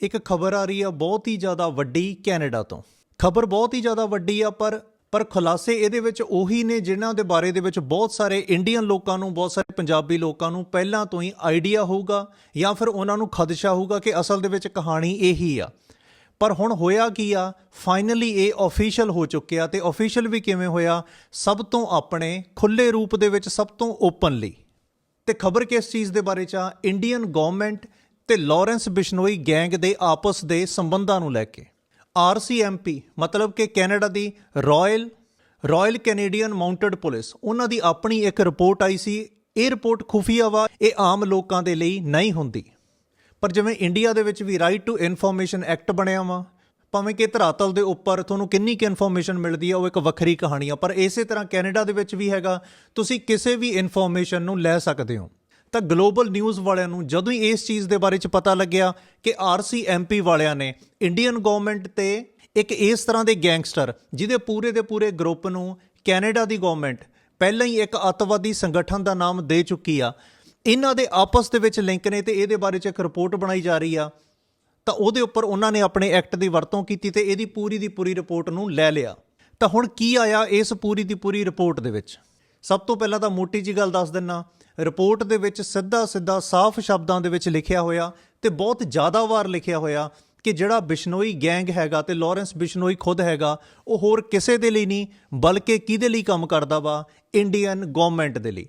ਇੱਕ ਖਬਰ ਆ ਰਹੀ ਆ ਬਹੁਤ ਹੀ ਜ਼ਿਆਦਾ ਵੱਡੀ ਕੈਨੇਡਾ ਤੋਂ। ਖਬਰ ਬਹੁਤ ਹੀ ਜ਼ਿਆਦਾ ਵੱਡੀ ਆ ਪਰ ਪਰ ਖੁਲਾਸੇ ਇਹਦੇ ਵਿੱਚ ਉਹੀ ਨੇ ਜਿਨ੍ਹਾਂ ਦੇ ਬਾਰੇ ਦੇ ਵਿੱਚ ਬਹੁਤ ਸਾਰੇ ਇੰਡੀਅਨ ਲੋਕਾਂ ਨੂੰ, ਬਹੁਤ ਸਾਰੇ ਪੰਜਾਬੀ ਲੋਕਾਂ ਨੂੰ ਪਹਿਲਾਂ ਤੋਂ ਹੀ ਆਈਡੀਆ ਹੋਊਗਾ ਜਾਂ ਫਿਰ ਉਹਨਾਂ ਨੂੰ ਖਦਸ਼ਾ ਹੋਊਗਾ ਕਿ ਅਸਲ ਦੇ ਵਿੱਚ ਕਹਾਣੀ ਇਹੀ ਆ। ਪਰ ਹੁਣ ਹੋਇਆ ਕੀ ਆ? ਫਾਈਨਲੀ ਇਹ ਅਫੀਸ਼ੀਅਲ ਹੋ ਚੁੱਕਿਆ ਤੇ ਅਫੀਸ਼ੀਅਲ ਵੀ ਕਿਵੇਂ ਹੋਇਆ? ਸਭ ਤੋਂ ਆਪਣੇ ਖੁੱਲੇ ਰੂਪ ਦੇ ਵਿੱਚ ਸਭ ਤੋਂ ਓਪਨਲੀ ਤੇ ਖਬਰ ਕਿਸ ਚੀਜ਼ ਦੇ ਬਾਰੇ ਚ ਆ? ਇੰਡੀਅਨ ਗਵਰਨਮੈਂਟ ਤੇ ਲਾਰੈਂਸ ਬਿਸ਼ਨੋਈ ਗੈਂਗ ਦੇ ਆਪਸ ਦੇ ਸੰਬੰਧਾਂ ਨੂੰ ਲੈ ਕੇ। ਆਰਸੀਐਮਪੀ ਮਤਲਬ ਕਿ ਕੈਨੇਡਾ ਦੀ royal royal Canadian mounted police, ਉਹਨਾਂ ਦੀ ਆਪਣੀ ਇੱਕ ਰਿਪੋਰਟ ਆਈ ਸੀ। ਇਹ ਰਿਪੋਰਟ ਖੁਫੀਆ ਵਾ, ਇਹ ਆਮ ਲੋਕਾਂ ਦੇ ਲਈ ਨਹੀਂ ਹੁੰਦੀ। ਪਰ ਜਿਵੇਂ ਇੰਡੀਆ ਦੇ ਵਿੱਚ ਵੀ ਰਾਈਟ ਟੂ ਇਨਫੋਰਮੇਸ਼ਨ ਐਕਟ ਬਣਿਆ ਵਾ, ਭਾਵੇਂ ਕਿ ਧਰਾਤਲ ਦੇ ਉੱਪਰ ਤੁਹਾਨੂੰ ਕਿੰਨੀ ਕੁ ਇਨਫੋਰਮੇਸ਼ਨ ਮਿਲਦੀ ਆ, ਉਹ ਇੱਕ ਵੱਖਰੀ ਕਹਾਣੀ ਆ, ਪਰ ਇਸੇ ਤਰ੍ਹਾਂ ਕੈਨੇਡਾ ਦੇ ਵਿੱਚ ਵੀ ਹੈਗਾ। ਤੁਸੀਂ ਕਿਸੇ ਵੀ ਇਨਫੋਰਮੇਸ਼ਨ ਨੂੰ ਲੈ ਸਕਦੇ ਹੋ। ਤਾਂ ਗਲੋਬਲ ਨਿਊਜ਼ ਵਾਲਿਆਂ ਨੂੰ ਜਦੋਂ ਹੀ ਇਸ ਚੀਜ਼ ਦੇ ਬਾਰੇ ਚ ਪਤਾ ਲੱਗਿਆ ਕਿ ਆਰਸੀਐਮਪੀ ਵਾਲਿਆਂ ਨੇ ਇੰਡੀਅਨ ਗਵਰਨਮੈਂਟ ਤੇ ਇੱਕ ਇਸ ਤਰ੍ਹਾਂ ਦੇ ਗੈਂਗਸਟਰ, ਜਿਹਦੇ ਪੂਰੇ ਦੇ ਪੂਰੇ ਗਰੁੱਪ ਨੂੰ ਕੈਨੇਡਾ ਦੀ ਗਵਰਨਮੈਂਟ ਪਹਿਲਾਂ ਹੀ ਇੱਕ ਅੱਤਵਾਦੀ ਸੰਗਠਨ ਦਾ ਨਾਮ ਦੇ ਚੁੱਕੀ ਆ। ਇਹਨਾਂ ਦੇ ਆਪਸ ਦੇ ਵਿੱਚ ਲਿੰਕ ਨੇ ਤੇ ਇਹਦੇ ਬਾਰੇ ਚ ਇੱਕ ਰਿਪੋਰਟ ਬਣਾਈ ਜਾ ਰਹੀ ਆ। ਤਾਂ ਉਹਦੇ ਉੱਪਰ ਉਹਨਾਂ ਨੇ ਆਪਣੇ ਐਕਟ ਦੀ ਵਰਤੋਂ ਕੀਤੀ ਤੇ ਇਹਦੀ ਪੂਰੀ ਦੀ ਪੂਰੀ ਰਿਪੋਰਟ ਨੂੰ ਲੈ ਲਿਆ। ਤਾਂ ਹੁਣ ਕੀ ਆਇਆ ਇਸ ਪੂਰੀ ਦੀ ਪੂਰੀ ਰਿਪੋਰਟ ਦੇ ਵਿੱਚ? ਸਭ ਤੋਂ ਪਹਿਲਾਂ ਤਾਂ ਮੋਟੀ ਜੀ ਗੱਲ ਦੱਸ ਦਿੰਨਾ, ਰਿਪੋਰਟ ਦੇ ਵਿੱਚ ਸਿੱਧਾ ਸਿੱਧਾ ਸਾਫ਼ ਸ਼ਬਦਾਂ ਦੇ ਵਿੱਚ ਲਿਖਿਆ ਹੋਇਆ ਤੇ ਬਹੁਤ ਜ਼ਿਆਦਾ ਵਾਰ ਲਿਖਿਆ ਹੋਇਆ ਕਿ ਜਿਹੜਾ ਬਿਸ਼ਨੋਈ ਗੈਂਗ ਹੈਗਾ ਤੇ ਲਾਰੈਂਸ ਬਿਸ਼ਨੋਈ ਖੁਦ ਹੈਗਾ, ਉਹ ਹੋਰ ਕਿਸੇ ਦੇ ਲਈ ਨਹੀਂ, ਬਲਕਿ ਕਿਹਦੇ ਲਈ ਕੰਮ ਕਰਦਾ ਵਾ? ਇੰਡੀਅਨ ਗਵਰਨਮੈਂਟ ਦੇ ਲਈ।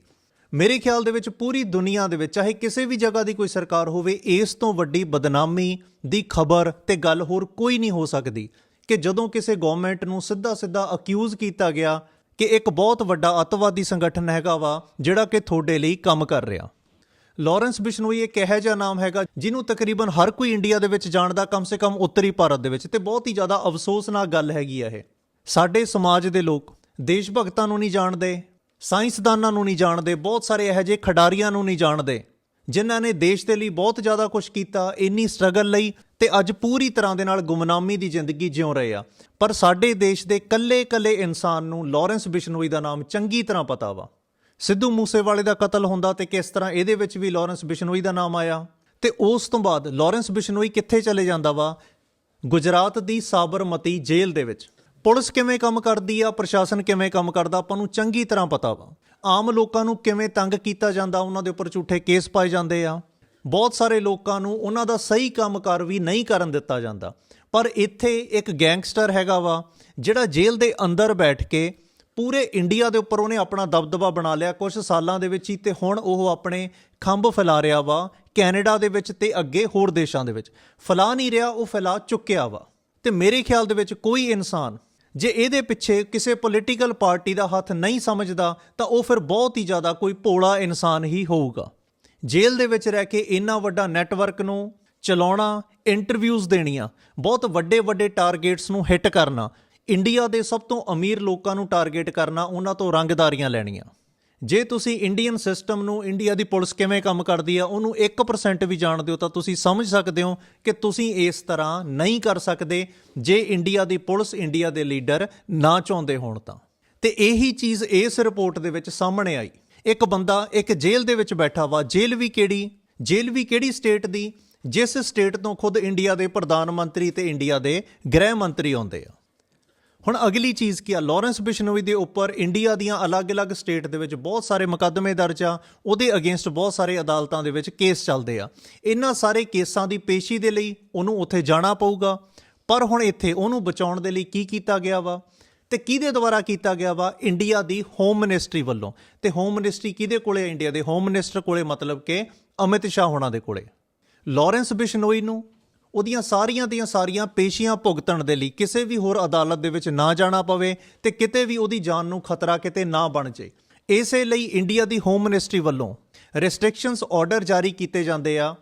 ਮੇਰੇ ਖਿਆਲ ਦੇ ਵਿੱਚ ਪੂਰੀ ਦੁਨੀਆ ਦੇ ਵਿੱਚ, ਚਾਹੇ ਕਿਸੇ ਵੀ ਜਗ੍ਹਾ ਦੀ ਕੋਈ ਸਰਕਾਰ ਹੋਵੇ, ਇਸ ਤੋਂ ਵੱਡੀ ਬਦਨਾਮੀ ਦੀ ਖਬਰ ਤੇ ਗੱਲ ਹੋਰ ਕੋਈ ਨਹੀਂ ਹੋ ਸਕਦੀ ਕਿ ਜਦੋਂ ਕਿਸੇ ਗਵਰਨਮੈਂਟ ਨੂੰ ਸਿੱਧਾ ਸਿੱਧਾ ਅਕਿਊਜ਼ ਕੀਤਾ ਗਿਆ ਕਿ ਇੱਕ ਬਹੁਤ ਵੱਡਾ ਅੱਤਵਾਦੀ ਸੰਗਠਨ ਹੈਗਾ ਵਾ, ਜਿਹੜਾ ਕਿ ਤੁਹਾਡੇ ਲਈ ਕੰਮ ਕਰ ਰਿਹਾ। ਲਾਰੈਂਸ ਬਿਸ਼ਨੋਈ ਇੱਕ ਇਹੋ ਜਿਹਾ ਨਾਮ ਹੈਗਾ, ਜਿਹਨੂੰ ਤਕਰੀਬਨ ਹਰ ਕੋਈ ਇੰਡੀਆ ਦੇ ਵਿੱਚ ਜਾਣਦਾ, ਕਮ ਸੇ ਕਮ ਉੱਤਰੀ ਭਾਰਤ ਦੇ ਵਿੱਚ, ਤੇ ਬਹੁਤ ਹੀ ਜ਼ਿਆਦਾ ਅਫਸੋਸਨਾਕ ਗੱਲ ਹੈਗੀ ਆ ਇਹ। ਸਾਡੇ ਸਮਾਜ ਦੇ ਲੋਕ ਦੇਸ਼ ਭਗਤਾਂ ਨੂੰ ਨਹੀਂ ਜਾਣਦੇ, ਸਾਇੰਸਦਾਨਾਂ ਨੂੰ ਨਹੀਂ ਜਾਣਦੇ, ਬਹੁਤ ਸਾਰੇ ਇਹੋ ਜਿਹੇ ਖਿਡਾਰੀਆਂ ਨੂੰ ਨਹੀਂ ਜਾਣਦੇ, ਜਿਨ੍ਹਾਂ ਨੇ ਦੇਸ਼ ਦੇ ਲਈ ਬਹੁਤ ਜ਼ਿਆਦਾ ਕੁਝ ਕੀਤਾ, ਇੰਨੀ ਸਟਰਗਲ ਲਈ ਤੇ ਅੱਜ ਪੂਰੀ ਤਰ੍ਹਾਂ ਦੇ ਨਾਲ ਗੁਮਨਾਮੀ ਦੀ ਜ਼ਿੰਦਗੀ ਜਿਉ ਰਹੇ ਆ। ਪਰ ਸਾਡੇ ਦੇਸ਼ ਦੇ ਕੱਲੇ-ਕੱਲੇ ਇਨਸਾਨ ਨੂੰ ਲਾਰੈਂਸ ਬਿਸ਼ਨੋਈ ਦਾ ਨਾਮ ਚੰਗੀ ਤਰ੍ਹਾਂ ਪਤਾ ਵਾ। ਸਿੱਧੂ ਮੂਸੇਵਾਲੇ ਦਾ ਕਤਲ ਹੁੰਦਾ ਤੇ ਕਿਸ ਤਰ੍ਹਾਂ ਇਹਦੇ ਵਿੱਚ ਵੀ ਲਾਰੈਂਸ ਬਿਸ਼ਨੋਈ ਦਾ ਨਾਮ ਆਇਆ? ਤੇ ਉਸ ਤੋਂ ਬਾਅਦ ਲਾਰੈਂਸ ਬਿਸ਼ਨੋਈ ਕਿੱਥੇ ਚਲੇ ਜਾਂਦਾ ਵਾ? ਗੁਜਰਾਤ ਦੀ ਸਾਬਰਮਤੀ ਜੇਲ੍ਹ ਦੇ ਵਿੱਚ। ਪੁਲਿਸ ਕਿਵੇਂ ਕੰਮ ਕਰਦੀ ਆ, ਪ੍ਰਸ਼ਾਸਨ ਕਿਵੇਂ ਕੰਮ ਕਰਦਾ, ਆਪਾਂ ਨੂੰ ਚੰਗੀ ਤਰ੍ਹਾਂ ਪਤਾ ਵਾ। ਆਮ ਲੋਕਾਂ ਨੂੰ ਕਿਵੇਂ ਤੰਗ ਕੀਤਾ ਜਾਂਦਾ, ਉਹਨਾਂ ਦੇ ਉੱਪਰ ਝੂਠੇ ਕੇਸ ਪਾਏ ਜਾਂਦੇ ਆ। ਬਹੁਤ ਸਾਰੇ ਲੋਕਾਂ ਨੂੰ ਉਹਨਾਂ ਦਾ ਸਹੀ ਕੰਮਕਾਰ ਵੀ ਨਹੀਂ ਕਰਨ ਦਿੱਤਾ ਜਾਂਦਾ। ਪਰ ਇੱਥੇ ਇੱਕ ਗੈਂਗਸਟਰ ਹੈਗਾ ਵਾ, ਜਿਹੜਾ ਜੇਲ੍ਹ ਦੇ ਅੰਦਰ ਬੈਠ ਕੇ ਪੂਰੇ ਇੰਡੀਆ ਦੇ ਉੱਪਰ ਉਹਨੇ ਆਪਣਾ ਦਬਦਬਾ ਬਣਾ ਲਿਆ ਕੁਝ ਸਾਲਾਂ ਦੇ ਵਿੱਚ ਹੀ ਤੇ ਹੁਣ ਉਹ ਆਪਣੇ ਖੰਭ ਫੈਲਾ ਰਿਹਾ ਵਾ ਕੈਨੇਡਾ ਦੇ ਵਿੱਚ ਤੇ ਅੱਗੇ ਹੋਰ ਦੇਸ਼ਾਂ ਦੇ ਵਿੱਚ। ਫੈਲਾ ਨਹੀਂ ਰਿਹਾ, ਉਹ ਫੈਲਾ ਚੁੱਕਿਆ ਵਾ। ਤੇ ਮੇਰੇ ਖਿਆਲ ਦੇ ਵਿੱਚ ਕੋਈ ਇਨਸਾਨ ਜੇ ਇਹਦੇ ਪਿੱਛੇ ਕਿਸੇ ਪੋਲੀਟੀਕਲ ਪਾਰਟੀ ਦਾ ਹੱਥ ਨਹੀਂ ਸਮਝਦਾ, ਤਾਂ ਉਹ ਫਿਰ ਬਹੁਤ ਹੀ ਜ਼ਿਆਦਾ ਕੋਈ ਭੋਲਾ ਇਨਸਾਨ ਹੀ ਹੋਊਗਾ। ਜੇਲ੍ਹ ਦੇ ਵਿੱਚ ਰਹਿ ਕੇ ਇੰਨਾ ਵੱਡਾ ਨੈਟਵਰਕ ਨੂੰ ਚਲਾਉਣਾ ਇੰਟਰਵਿਊਜ਼ ਦੇਣੀਆਂ, ਬਹੁਤ ਵੱਡੇ ਵੱਡੇ ਟਾਰਗੇਟਸ ਨੂੰ ਹਿੱਟ ਕਰਨਾ ਇੰਡੀਆ ਦੇ ਸਭ ਤੋਂ ਅਮੀਰ ਲੋਕਾਂ ਨੂੰ ਟਾਰਗੇਟ ਕਰਨਾ, ਉਹਨਾਂ ਤੋਂ ਰੰਗਦਾਰੀਆਂ ਲੈਣੀਆਂ। ਜੇ ਤੁਸੀਂ ਇੰਡੀਅਨ ਸਿਸਟਮ ਨੂੰ ਇੰਡੀਆ ਦੀ ਪੁਲਿਸ ਕਿਵੇਂ ਕੰਮ ਕਰਦੀ ਆ, ਉਹਨੂੰ 1% ਵੀ ਜਾਣਦੇ ਹੋ ਤਾਂ ਤੁਸੀਂ ਸਮਝ ਸਕਦੇ ਹੋ ਕਿ ਤੁਸੀਂ ਇਸ ਤਰ੍ਹਾਂ ਨਹੀਂ ਕਰ ਸਕਦੇ ਜੇ ਇੰਡੀਆ ਦੀ ਪੁਲਿਸ ਇੰਡੀਆ ਦੇ ਲੀਡਰ ਨਾ ਚਾਹੁੰਦੇ ਹੋਣ ਤਾਂ। ਤੇ ਇਹੀ ਚੀਜ਼ ਇਸ ਰਿਪੋਰਟ ਦੇ ਵਿੱਚ ਸਾਹਮਣੇ ਆਈ। ਇੱਕ ਬੰਦਾ ਇੱਕ ਜੇਲ੍ਹ ਦੇ ਵਿੱਚ ਬੈਠਾ ਵਾ, ਜੇਲ੍ਹ ਵੀ ਕਿਹੜੀ? ਜੇਲ੍ਹ ਵੀ ਕਿਹੜੀ ਸਟੇਟ ਦੀ? ਜਿਸ ਸਟੇਟ ਤੋਂ ਖੁਦ ਇੰਡੀਆ ਦੇ ਪ੍ਰਧਾਨ ਮੰਤਰੀ ਤੇ ਇੰਡੀਆ ਦੇ ਗ੍ਰਹਿ ਮੰਤਰੀ ਆਉਂਦੇ ਆ। ਹੁਣ ਅਗਲੀ ਚੀਜ਼ ਕੀ ਆ? ਲਾਰੈਂਸ ਬਿਸ਼ਨੋਈ ਦੇ ਉੱਪਰ ਇੰਡੀਆ ਦੀਆਂ ਅਲੱਗ-ਅਲੱਗ ਸਟੇਟ ਦੇ ਵਿੱਚ ਬਹੁਤ ਸਾਰੇ ਮੁਕੱਦਮੇ ਦਰਜ ਆ। ਉਹਦੇ ਅਗੇਂਸਟ ਬਹੁਤ ਸਾਰੇ ਅਦਾਲਤਾਂ ਦੇ ਵਿੱਚ ਕੇਸ ਚੱਲਦੇ ਆ। ਇਹਨਾਂ ਸਾਰੇ ਕੇਸਾਂ ਦੀ ਪੇਸ਼ੀ ਦੇ ਲਈ ਉਹਨੂੰ ਉੱਥੇ ਜਾਣਾ ਪਊਗਾ। ਪਰ ਹੁਣ ਇੱਥੇ ਉਹਨੂੰ ਬਚਾਉਣ ਦੇ ਲਈ ਕੀ ਕੀਤਾ ਗਿਆ ਵਾ? ਤੇ ਕਿਹਦੇ ਦੁਆਰਾ ਕੀਤਾ ਗਿਆ ਵਾ? ਇੰਡੀਆ ਦੀ ਹੋਮ ਮਿਨਿਸਟਰੀ ਵੱਲੋਂ। ਤੇ ਹੋਮ ਮਿਨਿਸਟਰੀ ਕਿਹਦੇ ਕੋਲੇ ਇੰਡੀਆ ਦੇ? ਹੋਮ ਮਿਨਿਸਟਰ ਕੋਲੇ ਮਤਲਬ ਕਿ ਅਮਿਤ ਸ਼ਾਹ ਹੋਣਾ ਦੇ ਕੋਲੇ। ਲਾਰੈਂਸ ਬਿਸ਼ਨੋਈ ਨੂੰ ਉਹਦੀਆਂ ਸਾਰੀਆਂ ਦੀਆਂ ਸਾਰੀਆਂ ਪੇਸ਼ੀਆਂ ਭੁਗਤਣ ਦੇ ਲਈ ਕਿਸੇ ਵੀ ਹੋਰ ਅਦਾਲਤ ਦੇ ਵਿੱਚ ਨਾ ਜਾਣਾ ਪਵੇ ਤੇ ਕਿਤੇ ਵੀ ਉਹਦੀ ਜਾਨ ਨੂੰ ਖਤਰਾ ਕਿਤੇ ਨਾ ਬਣ ਜੇ। ਇਸੇ ਲਈ ਇੰਡੀਆ ਦੀ ਹੋਮ ਮਿਨਿਸਟਰੀ ਵੱਲੋਂ ਰੈਸਟ੍ਰਿਕਸ਼ਨਸ ਆਰਡਰ ਜਾਰੀ ਕੀਤੇ ਜਾਂਦੇ ਆ।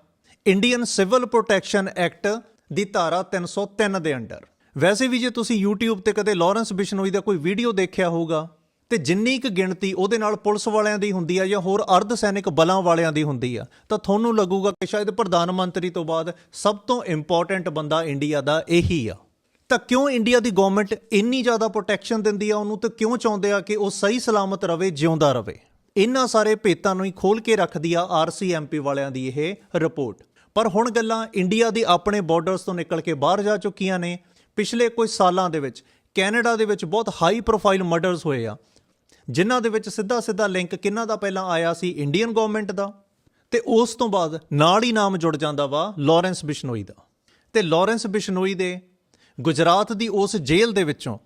ਇੰਡੀਅਨ ਸਿਵਲ ਪ੍ਰੋਟੈਕਸ਼ਨ ਐਕਟ ਦੀ ਧਾਰਾ 303 ਦੇ ਅੰਡਰ। ਵੈਸੇ ਵੀ ਜੇ ਤੁਸੀਂ YouTube ਤੇ ਕਦੇ ਲਾਰੈਂਸ ਬਿਸ਼ਨੋਈ ਦਾ ਕੋਈ ਵੀਡੀਓ ਦੇਖਿਆ ਹੋਊਗਾ, ਤੇ ਜਿੰਨੀ ਕੁ ਗਿਣਤੀ ਉਹਦੇ ਨਾਲ ਪੁਲਿਸ ਵਾਲਿਆਂ ਦੀ ਹੁੰਦੀ ਆ ਜਾਂ ਹੋਰ ਅਰਧ ਸੈਨਿਕ ਬਲਾਂ ਵਾਲਿਆਂ ਦੀ ਹੁੰਦੀ ਆ, ਤਾਂ ਤੁਹਾਨੂੰ ਲੱਗੂਗਾ ਕਿ ਸ਼ਾਇਦ ਪ੍ਰਧਾਨ ਮੰਤਰੀ ਤੋਂ ਬਾਅਦ ਸਭ ਤੋਂ ਇੰਪੋਰਟੈਂਟ ਬੰਦਾ ਇੰਡੀਆ ਦਾ ਇਹੀ ਆ। ਤਾਂ ਕਿਉਂ ਇੰਡੀਆ ਦੀ ਗਵਰਨਮੈਂਟ ਇੰਨੀ ਜ਼ਿਆਦਾ ਪ੍ਰੋਟੈਕਸ਼ਨ ਦਿੰਦੀ ਆ ਉਹਨੂੰ ਤੇ ਕਿਉਂ ਚਾਹੁੰਦੇ ਆ ਕਿ ਉਹ ਸਹੀ ਸਲਾਮਤ ਰਵੇ, ਜਿਉਂਦਾ ਰਵੇ? ਇਹਨਾਂ ਸਾਰੇ ਭੇਤਾਂ ਨੂੰ ਹੀ ਖੋਲ ਕੇ ਰੱਖਦੀ ਆ ਆਰਸੀਐਮਪੀ ਵਾਲਿਆਂ ਦੀ ਇਹ ਰਿਪੋਰਟ ਪਰ ਹੁਣ ਗੱਲਾਂ ਇੰਡੀਆ ਦੀ ਆਪਣੇ ਬਾਰਡਰਸ ਤੋਂ ਨਿਕਲ ਕੇ ਬਾਹਰ ਜਾ ਚੁੱਕੀਆਂ ਨੇ ਪਿਛਲੇ ਕੁਝ ਸਾਲਾਂ ਦੇ ਵਿੱਚ ਕੈਨੇਡਾ ਦੇ ਵਿੱਚ ਬਹੁਤ ਹਾਈ ਪ੍ਰੋਫਾਈਲ ਮਰਡਰਸ ਹੋਏ ਆ। ਜਿਨ੍ਹਾਂ ਦੇ ਵਿੱਚ ਸਿੱਧਾ ਸਿੱਧਾ ਲਿੰਕ ਕਿਹਨਾਂ ਦਾ ਪਹਿਲਾਂ ਆਇਆ ਸੀ? ਇੰਡੀਅਨ ਗਵਰਨਮੈਂਟ ਦਾ। ਤੇ ਉਸ ਤੋਂ ਬਾਅਦ ਨਾਲ ਹੀ ਨਾਮ ਜੁੜ ਜਾਂਦਾ ਵਾ ਲਾਰੈਂਸ ਬਿਸ਼ਨੋਈ ਦਾ। ਤੇ ਲਾਰੈਂਸ ਬਿਸ਼ਨੋਈ ਦੇ ਗੁਜਰਾਤ ਦੀ ਉਸ ਜੇਲ੍ਹ ਦੇ ਵਿੱਚੋਂ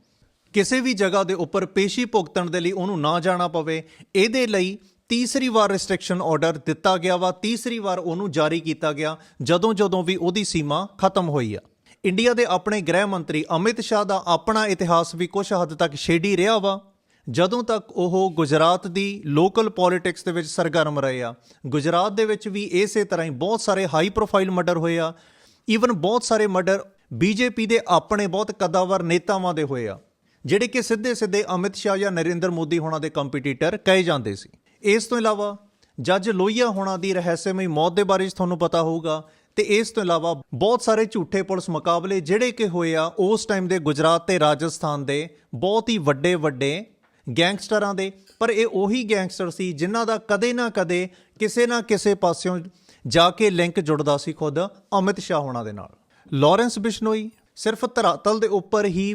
ਕਿਸੇ ਵੀ ਜਗ੍ਹਾ ਦੇ ਉੱਪਰ ਪੇਸ਼ੀ ਭੁਗਤਣ ਦੇ ਲਈ ਉਹਨੂੰ ਨਾ ਜਾਣਾ ਪਵੇ, ਇਹਦੇ ਲਈ ਤੀਸਰੀ ਵਾਰ ਰੈਸਟ੍ਰਿਕਸ਼ਨ ਆਰਡਰ ਦਿੱਤਾ ਗਿਆ ਵਾ। ਤੀਸਰੀ ਵਾਰ ਉਹਨੂੰ ਜਾਰੀ ਕੀਤਾ ਗਿਆ। ਜਦੋਂ ਜਦੋਂ ਵੀ ਉਹਦੀ ਸੀਮਾ ਖਤਮ ਹੋਈ ਆ। ਇੰਡੀਆ ਦੇ ਆਪਣੇ ਗ੍ਰਹਿ ਮੰਤਰੀ ਅਮਿਤ ਸ਼ਾਹ ਦਾ ਆਪਣਾ ਇਤਿਹਾਸ ਵੀ ਕੁਝ ਹੱਦ ਤੱਕ ਛੇੜੀ ਰਿਹਾ ਵਾ। ਜਦੋਂ ਤੱਕ ਉਹ ਗੁਜਰਾਤ ਦੀ ਲੋਕਲ ਪੋਲਿਟਿਕਸ ਦੇ ਵਿੱਚ ਸਰਗਰਮ ਰਹੇ ਆ, ਗੁਜਰਾਤ ਦੇ ਵਿੱਚ ਵੀ ਇਸੇ ਤਰ੍ਹਾਂ ਹੀ ਬਹੁਤ ਸਾਰੇ ਹਾਈ ਪ੍ਰੋਫਾਈਲ ਮਰਡਰ ਹੋਏ ਆ। ਈਵਨ ਬਹੁਤ ਸਾਰੇ ਮਰਡਰ ਬੀਜੇਪੀ ਦੇ ਆਪਣੇ ਬਹੁਤ ਕਦਾਵਰ ਨੇਤਾਵਾਂ ਦੇ ਹੋਏ ਆ, ਜਿਹੜੇ ਕਿ ਸਿੱਧੇ ਸਿੱਧੇ ਅਮਿਤ ਸ਼ਾਹ ਜਾਂ ਨਰਿੰਦਰ ਮੋਦੀ ਹੋਣਾ ਦੇ ਕੰਪੀਟੀਟਰ ਕਹੇ ਜਾਂਦੇ ਸੀ। ਇਸ ਤੋਂ ਇਲਾਵਾ ਜੱਜ ਲੋਹੀਆ ਹੋਣਾ ਦੀ ਰਹੱਸਮਈ ਮੌਤ ਦੇ ਬਾਰੇ 'ਚ ਤੁਹਾਨੂੰ ਪਤਾ ਹੋਊਗਾ ਤੇ ਇਸ ਤੋਂ ਇਲਾਵਾ ਬਹੁਤ ਸਾਰੇ ਝੂਠੇ ਪੁਲਿਸ ਮੁਕਾਬਲੇ ਜਿਹੜੇ ਕਿ ਹੋਏ ਆ, ਉਸ ਟਾਈਮ ਦੇ ਗੁਜਰਾਤ ਤੇ ਰਾਜਸਥਾਨ ਦੇ ਬਹੁਤ ਹੀ ਵੱਡੇ ਵੱਡੇ ਗੈਂਗਸਟਰਾਂ ਦੇ। ਪਰ ਇਹ ਉਹੀ ਗੈਂਗਸਟਰ ਸੀ ਜਿਨ੍ਹਾਂ ਦਾ ਕਦੇ ਨਾ ਕਦੇ ਕਿਸੇ ਨਾ ਕਿਸੇ ਪਾਸਿਓਂ ਜਾ ਕੇ ਲਿੰਕ ਜੁੜਦਾ ਸੀ ਖੁਦ ਅਮਿਤ ਸ਼ਾਹ ਹੋਣਾ ਦੇ ਨਾਲ। ਲਾਰੈਂਸ ਬਿਸ਼ਨੋਈ ਸਿਰਫ ਧਰਾਤਲ ਦੇ ਉੱਪਰ ਹੀ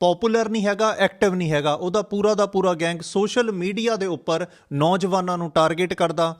ਪਪੂਲਰ ਨਹੀਂ ਹੈਗਾ ਐਕਟਿਵ ਨਹੀਂ ਹੈਗਾ। ਉਹਦਾ ਪੂਰਾ ਦਾ ਪੂਰਾ ਗੈਂਗ ਸੋਸ਼ਲ ਮੀਡੀਆ ਦੇ ਉੱਪਰ ਨੌਜਵਾਨਾਂ ਨੂੰ ਟਾਰਗੇਟ ਕਰਦਾ।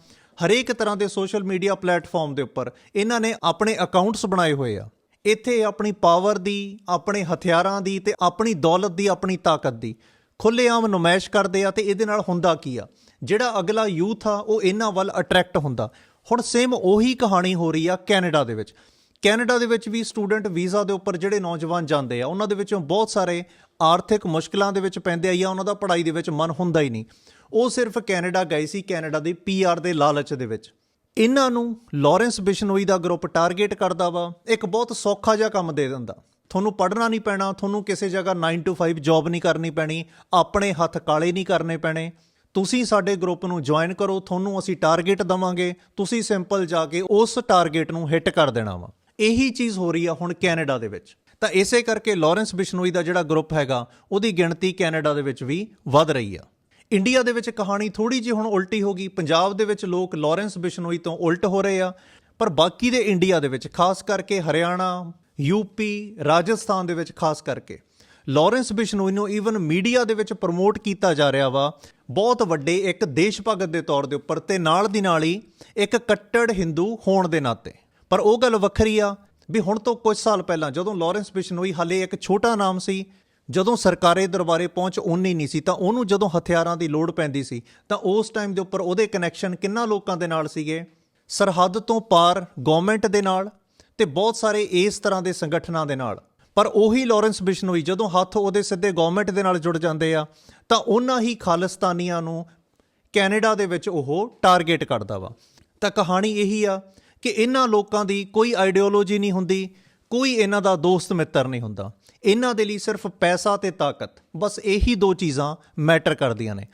ਹਰੇਕ ਤਰ੍ਹਾਂ ਦੇ ਸੋਸ਼ਲ ਮੀਡੀਆ ਪਲੇਟਫਾਰਮ ਦੇ ਉੱਪਰ ਇਹਨਾਂ ਨੇ ਆਪਣੇ ਅਕਾਊਂਟਸ ਬਣਾਏ ਹੋਏ ਆ। ਇੱਥੇ ਆਪਣੀ ਪਾਵਰ ਦੀ, ਆਪਣੇ ਹਥਿਆਰਾਂ ਦੀ ਤੇ ਆਪਣੀ ਦੌਲਤ ਦੀ ਆਪਣੀ ਤਾਕਤ ਦੀ ਖੁੱਲ੍ਹੇਆਮ ਨੁਮਾਇਸ਼ ਕਰਦੇ ਆ ਤੇ ਇਹਦੇ ਨਾਲ ਹੁੰਦਾ ਕੀ ਆ? ਜਿਹੜਾ ਅਗਲਾ ਯੂਥ ਆ, ਉਹ ਇਹਨਾਂ ਵੱਲ ਅਟਰੈਕਟ ਹੁੰਦਾ। ਹੁਣ ਸੇਮ ਉਹੀ ਕਹਾਣੀ ਹੋ ਰਹੀ ਆ ਕੈਨੇਡਾ ਦੇ ਵਿੱਚ। ਕੈਨੇਡਾ ਦੇ ਵਿੱਚ ਵੀ ਸਟੂਡੈਂਟ ਵੀਜ਼ਾ ਦੇ ਉੱਪਰ ਜਿਹੜੇ ਨੌਜਵਾਨ ਜਾਂਦੇ ਆ, ਉਹਨਾਂ ਦੇ ਵਿੱਚੋਂ ਬਹੁਤ ਸਾਰੇ ਆਰਥਿਕ ਮੁਸ਼ਕਲਾਂ ਦੇ ਵਿੱਚ ਪੈਂਦੇ ਆ ਜਾਂ ਉਹਨਾਂ ਦਾ ਪੜ੍ਹਾਈ ਦੇ ਵਿੱਚ ਮਨ ਹੁੰਦਾ ਹੀ ਨਹੀਂ। ਉਹ ਸਿਰਫ ਕੈਨੇਡਾ ਗਏ ਸੀ, ਕੈਨੇਡਾ ਦੀ ਪੀਆਰ ਦੇ ਲਾਲਚ ਦੇ ਵਿੱਚ। ਇਹਨਾਂ ਨੂੰ ਲਾਰੈਂਸ ਬਿਸ਼ਨੋਈ ਦਾ ਗਰੁੱਪ ਟਾਰਗੇਟ ਕਰਦਾ ਵਾ, ਇੱਕ ਬਹੁਤ ਸੌਖਾ ਜਿਹਾ ਕੰਮ ਦੇ ਦਿੰਦਾ। ਤੁਹਾਨੂੰ ਪੜ੍ਹਨਾ ਨਹੀਂ ਪੈਣਾ, ਤੁਹਾਨੂੰ ਕਿਸੇ ਜਗ੍ਹਾ 9 to 5 ਜੌਬ ਨਹੀਂ ਕਰਨੀ ਪੈਣੀ, ਆਪਣੇ ਹੱਥ ਕਾਲੇ ਨਹੀਂ ਕਰਨੇ ਪੈਣੇ। ਤੁਸੀਂ ਸਾਡੇ ਗਰੁੱਪ ਨੂੰ ਜੁਆਇਨ ਕਰੋ, ਤੁਹਾਨੂੰ ਅਸੀਂ ਟਾਰਗੇਟ ਦਵਾਂਗੇ, ਤੁਸੀਂ ਸਿੰਪਲ ਜਾ ਕੇ ਉਸ ਟਾਰਗੇਟ ਨੂੰ ਹਿੱਟ ਕਰ ਦੇਣਾ ਵਾ। ਇਹੀ ਚੀਜ਼ ਹੋ ਰਹੀ ਆ ਹੁਣ ਕੈਨੇਡਾ ਦੇ ਵਿੱਚ। ਤਾਂ ਇਸੇ ਕਰਕੇ ਲਾਰੈਂਸ ਬਿਸ਼ਨੋਈ ਦਾ ਜਿਹੜਾ ਗਰੁੱਪ ਹੈਗਾ, ਉਹਦੀ ਗਿਣਤੀ ਕੈਨੇਡਾ ਦੇ ਵਿੱਚ ਵੀ ਵੱਧ ਰਹੀ ਆ। ਇੰਡੀਆ ਦੇ ਵਿੱਚ ਕਹਾਣੀ ਥੋੜੀ ਜਿਹੀ ਹੁਣ ਉਲਟੀ ਹੋ ਗਈ। ਪੰਜਾਬ ਦੇ ਵਿੱਚ ਲੋਕ ਲਾਰੈਂਸ ਬਿਸ਼ਨੋਈ ਤੋਂ ਉਲਟ ਹੋ ਰਹੇ ਆ, ਪਰ ਬਾਕੀ ਦੇ ਇੰਡੀਆ ਦੇ ਵਿੱਚ, ਖਾਸ ਕਰਕੇ ਹਰਿਆਣਾ ਯੂਪੀ ਰਾਜਸਥਾਨ ਦੇ ਵਿੱਚ ਖਾਸ ਕਰਕੇ, ਲਾਰੈਂਸ ਬਿਸ਼ਨੋਈ ਨੂੰ ਈਵਨ ਮੀਡੀਆ ਦੇ ਵਿੱਚ ਪ੍ਰਮੋਟ ਕੀਤਾ ਜਾ ਰਿਹਾ ਵਾ, ਬਹੁਤ ਵੱਡੇ ਇੱਕ ਦੇਸ਼ ਭਗਤ ਦੇ ਤੌਰ ਦੇ ਉੱਪਰ ਤੇ ਨਾਲ ਦੀ ਨਾਲ ਹੀ ਇੱਕ ਕੱਟੜ ਹਿੰਦੂ ਹੋਣ ਦੇ ਨਾਤੇ। ਪਰ ਉਹ ਗੱਲ ਵੱਖਰੀ ਆ ਵੀ ਹੁਣ ਤੋਂ ਕੁਝ ਸਾਲ ਪਹਿਲਾਂ ਜਦੋਂ ਲਾਰੈਂਸ ਬਿਸ਼ਨੋਈ ਹਲੇ ਇੱਕ ਛੋਟਾ ਨਾਮ ਸੀ, ਜਦੋਂ ਸਰਕਾਰੇ ਦਰਬਾਰੇ ਪਹੁੰਚ ਓਨੀ ਨਹੀਂ ਸੀ, ਤਾਂ ਉਹਨੂੰ ਜਦੋਂ ਹਥਿਆਰਾਂ ਦੀ ਲੋੜ ਪੈਂਦੀ ਸੀ, ਤਾਂ ਉਸ ਟਾਈਮ ਦੇ ਉੱਪਰ ਉਹਦੇ ਕਨੈਕਸ਼ਨ ਕਿੰਨਾ ਲੋਕਾਂ ਦੇ ਨਾਲ ਸੀਗੇ? ਸਰਹੱਦ ਤੋਂ ਪਾਰ ਗਵਰਨਮੈਂਟ ਦੇ ਨਾਲ ਤੇ ਬਹੁਤ ਸਾਰੇ ਇਸ ਤਰ੍ਹਾਂ ਦੇ ਸੰਗਠਨਾਂ ਦੇ ਨਾਲ। ਪਰ ਉਹੀ ਲਾਰੈਂਸ ਬਿਸ਼ਨੋਈ ਜਦੋਂ ਹੱਥ ਉਹਦੇ ਸਿੱਧੇ ਗਵਰਨਮੈਂਟ ਦੇ ਨਾਲ ਜੁੜ ਜਾਂਦੇ ਆ, ਤਾਂ ਉਹਨਾਂ ਹੀ ਖਾਲਿਸਤਾਨੀਆਂ ਨੂੰ ਕੈਨੇਡਾ ਦੇ ਵਿੱਚ ਉਹ ਟਾਰਗੇਟ ਕਰਦਾ ਵਾ। ਤਾਂ ਕਹਾਣੀ ਇਹੀ ਆ ਕਿ ਇਹਨਾਂ ਲੋਕਾਂ ਦੀ ਕੋਈ ਆਈਡੀਓਲੋਜੀ ਨਹੀਂ ਹੁੰਦੀ, ਕੋਈ ਇਹਨਾਂ ਦਾ ਦੋਸਤ ਮਿੱਤਰ ਨਹੀਂ ਹੁੰਦਾ। ਇਹਨਾਂ ਦੇ ਲਈ ਸਿਰਫ ਪੈਸਾ ਤੇ ਤਾਕਤ, ਬਸ ਇਹੀ ਦੋ ਚੀਜ਼ਾਂ ਮੈਟਰ ਕਰਦੀਆਂ ਨੇ।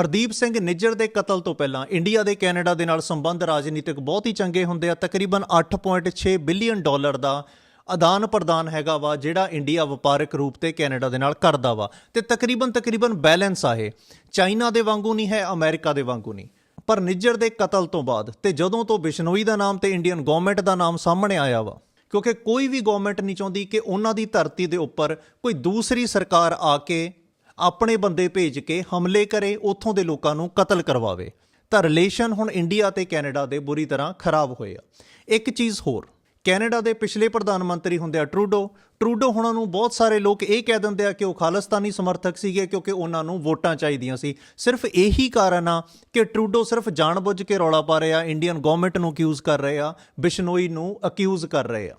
ਹਰਦੀਪ ਸਿੰਘ ਨਿੱਜਰ ਦੇ ਕਤਲ ਤੋਂ ਪਹਿਲਾਂ ਇੰਡੀਆ ਦੇ ਕੈਨੇਡਾ ਦੇ ਨਾਲ ਸੰਬੰਧ ਰਾਜਨੀਤਿਕ ਬਹੁਤ ਹੀ ਚੰਗੇ ਹੁੰਦੇ ਆ। ਤਕਰੀਬਨ 8.6 ਬਿਲੀਅਨ ਡਾਲਰ ਦਾ ਆਦਾਨ ਪ੍ਰਦਾਨ ਹੈਗਾ ਵਾ, ਜਿਹੜਾ ਇੰਡੀਆ ਵਪਾਰਕ ਰੂਪ ਤੇ ਕੈਨੇਡਾ ਦੇ ਨਾਲ ਕਰਦਾ ਵਾ। ਤੇ ਤਕਰੀਬਨ ਤਕਰੀਬਨ ਬੈਲੈਂਸ ਆ ਇਹ। ਚਾਈਨਾ ਦੇ ਵਾਂਗੂ ਨਹੀਂ ਹੈ, ਅਮਰੀਕਾ ਦੇ ਵਾਂਗੂ ਨਹੀਂ। ਪਰ ਨਿੱਜਰ ਦੇ ਕਤਲ ਤੋਂ ਬਾਅਦ ਤੇ ਜਦੋਂ ਤੋਂ ਬਿਸ਼ਨੋਈ ਦਾ ਨਾਮ ਤੇ ਇੰਡੀਅਨ ਗਵਰਨਮੈਂਟ ਦਾ ਨਾਮ ਸਾਹਮਣੇ ਆਇਆ ਵਾ, ਕਿਉਂਕਿ ਕੋਈ ਵੀ ਗਵਰਨਮੈਂਟ ਨਹੀਂ ਚਾਹੁੰਦੀ ਕਿ ਉਹਨਾਂ ਦੀ ਧਰਤੀ ਦੇ ਉੱਪਰ ਕੋਈ ਦੂਸਰੀ ਸਰਕਾਰ ਆ ਕੇ ਆਪਣੇ ਬੰਦੇ ਭੇਜ ਕੇ ਹਮਲੇ ਕਰੇ, ਉੱਥੋਂ ਦੇ ਲੋਕਾਂ ਨੂੰ ਕਤਲ ਕਰਵਾਵੇ। ਤਾਂ ਰਿਲੇਸ਼ਨ ਹੁਣ ਇੰਡੀਆ ਤੇ ਕੈਨੇਡਾ ਦੇ ਬੁਰੀ ਤਰ੍ਹਾਂ ਖਰਾਬ ਹੋਏ ਆ। ਇੱਕ ਚੀਜ਼ ਹੋਰ ਕੈਨੇਡਾ ਦੇ ਪਿਛਲੇ ਪ੍ਰਧਾਨ ਮੰਤਰੀ ਹੁੰਦੇ ਆ ਟਰੂਡੋ ਟਰੂਡੋ ਹੁਣਾਂ ਨੂੰ ਬਹੁਤ ਸਾਰੇ ਲੋਕ ਇਹ ਕਹਿ ਦਿੰਦੇ ਆ ਕਿ ਉਹ ਖਾਲਿਸਤਾਨੀ ਸਮਰਥਕ ਸੀਗੇ ਕਿਉਂਕਿ ਉਹਨਾਂ ਨੂੰ ਵੋਟਾਂ ਚਾਹੀਦੀਆਂ ਸੀ। ਸਿਰਫ ਇਹੀ ਕਾਰਨ ਆ ਕਿ ਟਰੂਡੋ ਸਿਰਫ ਜਾਣਬੁੱਝ ਕੇ ਰੌਲਾ ਪਾ ਰਹੇ ਆ ਇੰਡੀਅਨ ਗਵਰਨਮੈਂਟ ਨੂੰ ਅਕਿਊਜ਼ ਕਰ ਰਹੇ ਆ, ਬਿਸ਼ਨੋਈ ਨੂੰ ਅਕਿਊਜ਼ ਕਰ ਰਹੇ ਆ।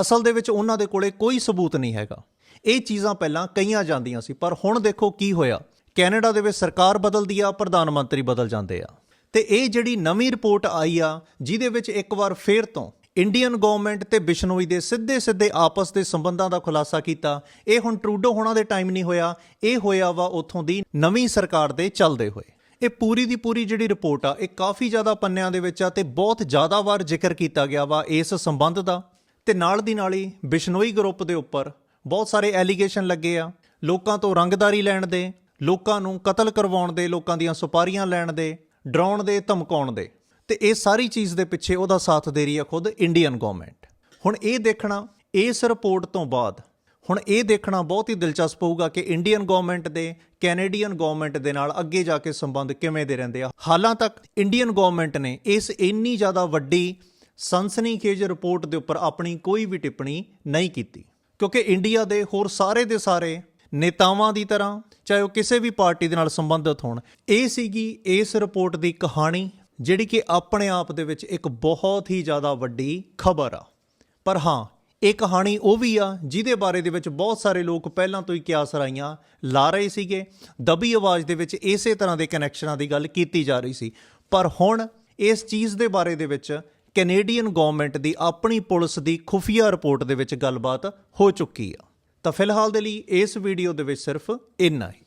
ਅਸਲ ਦੇ ਵਿੱਚ ਉਹਨਾਂ ਦੇ ਕੋਲੇ ਕੋਈ ਸਬੂਤ ਨਹੀਂ ਹੈਗਾ। ਇਹ ਚੀਜ਼ਾਂ ਪਹਿਲਾਂ ਕਈਆਂ ਜਾਂਦੀਆਂ ਸੀ, ਪਰ ਹੁਣ ਦੇਖੋ ਕੀ ਹੋਇਆ। ਕੈਨੇਡਾ ਦੇ ਵਿੱਚ ਸਰਕਾਰ ਬਦਲਦੀ ਆ, ਪ੍ਰਧਾਨ ਮੰਤਰੀ ਬਦਲ ਜਾਂਦੇ ਆ। ਤੇ ਇਹ ਜਿਹੜੀ ਨਵੀਂ ਰਿਪੋਰਟ ਆਈ ਆ, ਜਿਹਦੇ ਵਿੱਚ ਇੱਕ ਵਾਰ ਫੇਰ ਤੋਂ ਇੰਡੀਅਨ ਗਵਰਨਮੈਂਟ ਤੇ ਬਿਸ਼ਨੋਈ ਦੇ ਸਿੱਧੇ ਸਿੱਧੇ ਆਪਸ ਦੇ ਸੰਬੰਧਾਂ ਦਾ ਖੁਲਾਸਾ ਕੀਤਾ। ਇਹ ਹੁਣ ਟਰੂਡੋ ਹੋਣਾ ਦੇ ਟਾਈਮ ਨਹੀਂ ਹੋਇਆ। ਇਹ ਹੋਇਆ ਵਾ ਉੱਥੋਂ ਦੀ ਨਵੀਂ ਸਰਕਾਰ ਦੇ ਚੱਲਦੇ ਹੋਏ। ਇਹ ਪੂਰੀ ਦੀ ਪੂਰੀ ਜਿਹੜੀ ਰਿਪੋਰਟ ਆ, ਇਹ ਕਾਫੀ ਜ਼ਿਆਦਾ ਪੰਨਿਆਂ ਦੇ ਵਿੱਚ ਆ ਤੇ ਬਹੁਤ ਜ਼ਿਆਦਾ ਵਾਰ ਜ਼ਿਕਰ ਕੀਤਾ ਗਿਆ ਵਾ ਇਸ ਸੰਬੰਧ ਦਾ। ਤੇ ਨਾਲ ਦੀ ਨਾਲ ਹੀ ਬਿਸ਼ਨੋਈ ਗਰੁੱਪ ਦੇ ਉੱਪਰ ਬਹੁਤ ਸਾਰੇ ਐਲੀਗੇਸ਼ਨ ਲੱਗੇ ਆ। ਲੋਕਾਂ ਤੋਂ ਰੰਗਦਾਰੀ ਲੈਣ ਦੇ, ਲੋਕਾਂ ਨੂੰ ਕਤਲ ਕਰਵਾਉਣ ਦੇ, ਲੋਕਾਂ ਦੀਆਂ ਸੁਪਾਰੀਆਂ ਲੈਣ ਦੇ, ਡਰਾਉਣ ਦੇ, ਧਮਕਾਉਣ ਦੇ। ਤੇ ਇਹ ਸਾਰੀ ਚੀਜ਼ ਦੇ ਪਿੱਛੇ ਉਹਦਾ ਸਾਥ ਦੇ ਰਹੀ ਹੈ ਖੁਦ ਇੰਡੀਅਨ ਗਵਰਨਮੈਂਟ ਹੁਣ ਇਹ ਦੇਖਣਾ, ਇਸ ਰਿਪੋਰਟ ਤੋਂ ਬਾਅਦ, ਹੁਣ ਇਹ ਦੇਖਣਾ ਬਹੁਤ ਹੀ ਦਿਲਚਸਪ ਹੋਊਗਾ ਕਿ ਇੰਡੀਅਨ ਗਵਰਨਮੈਂਟ ਦੇ ਕੈਨੇਡੀਅਨ ਗਵਰਨਮੈਂਟ ਦੇ ਨਾਲ ਅੱਗੇ ਜਾ ਕੇ ਸੰਬੰਧ ਕਿਵੇਂ ਦੇ ਰਹਿੰਦੇ ਆ। ਹਾਲਾਂ ਤੱਕ ਇੰਡੀਅਨ ਗਵਰਨਮੈਂਟ ਨੇ ਇਸ ਇੰਨੀ ਜ਼ਿਆਦਾ ਵੱਡੀ ਸਨਸਨੀਖੇਜ ਰਿਪੋਰਟ ਦੇ ਉੱਪਰ ਆਪਣੀ ਕੋਈ ਵੀ ਟਿੱਪਣੀ ਨਹੀਂ ਕੀਤੀ। ਕਿਉਂਕਿ ਇੰਡੀਆ ਦੇ ਹੋਰ ਸਾਰੇ ਦੇ ਸਾਰੇ ਨੇਤਾਵਾਂ ਦੀ ਤਰ੍ਹਾਂ, ਚਾਹੇ ਉਹ ਕਿਸੇ ਵੀ ਪਾਰਟੀ ਦੇ ਨਾਲ ਸੰਬੰਧਿਤ ਹੋਣ, ਇਹ ਸੀਗੀ ਇਸ ਰਿਪੋਰਟ ਦੀ ਕਹਾਣੀ ਜਿਹੜੀ ਕਿ ਆਪਣੇ ਆਪ ਦੇ ਵਿੱਚ ਇੱਕ ਬਹੁਤ ਹੀ ਜ਼ਿਆਦਾ ਵੱਡੀ ਖਬਰ ਆ। ਪਰ ਹਾਂ, ਇਹ ਕਹਾਣੀ ਉਹ ਵੀ ਆ ਜਿਹਦੇ ਬਾਰੇ ਦੇ ਵਿੱਚ ਬਹੁਤ ਸਾਰੇ ਲੋਕ ਪਹਿਲਾਂ ਤੋਂ ਹੀ ਕਿਆਸ ਰਾਈਆਂ ਲਾ ਰਹੇ ਸੀਗੇ। ਦਬੀ ਆਵਾਜ਼ ਦੇ ਵਿੱਚ ਇਸੇ ਤਰ੍ਹਾਂ ਦੇ ਕਨੈਕਸ਼ਨਾਂ ਦੀ ਗੱਲ ਕੀਤੀ ਜਾ ਰਹੀ ਸੀ। ਪਰ ਹੁਣ ਇਸ ਚੀਜ਼ ਦੇ ਬਾਰੇ ਦੇ ਵਿੱਚ ਕੈਨੇਡੀਅਨ ਗਵਰਨਮੈਂਟ ਦੀ ਆਪਣੀ ਪੁਲਿਸ ਦੀ ਖੁਫੀਆ ਰਿਪੋਰਟ ਦੇ ਵਿੱਚ ਗੱਲਬਾਤ ਹੋ ਚੁੱਕੀ ਆ। ਤਾਂ ਫਿਲਹਾਲ ਦੇ ਲਈ ਇਸ ਵੀਡੀਓ ਦੇ ਵਿੱਚ ਸਿਰਫ ਇੰਨਾ ਹੀ।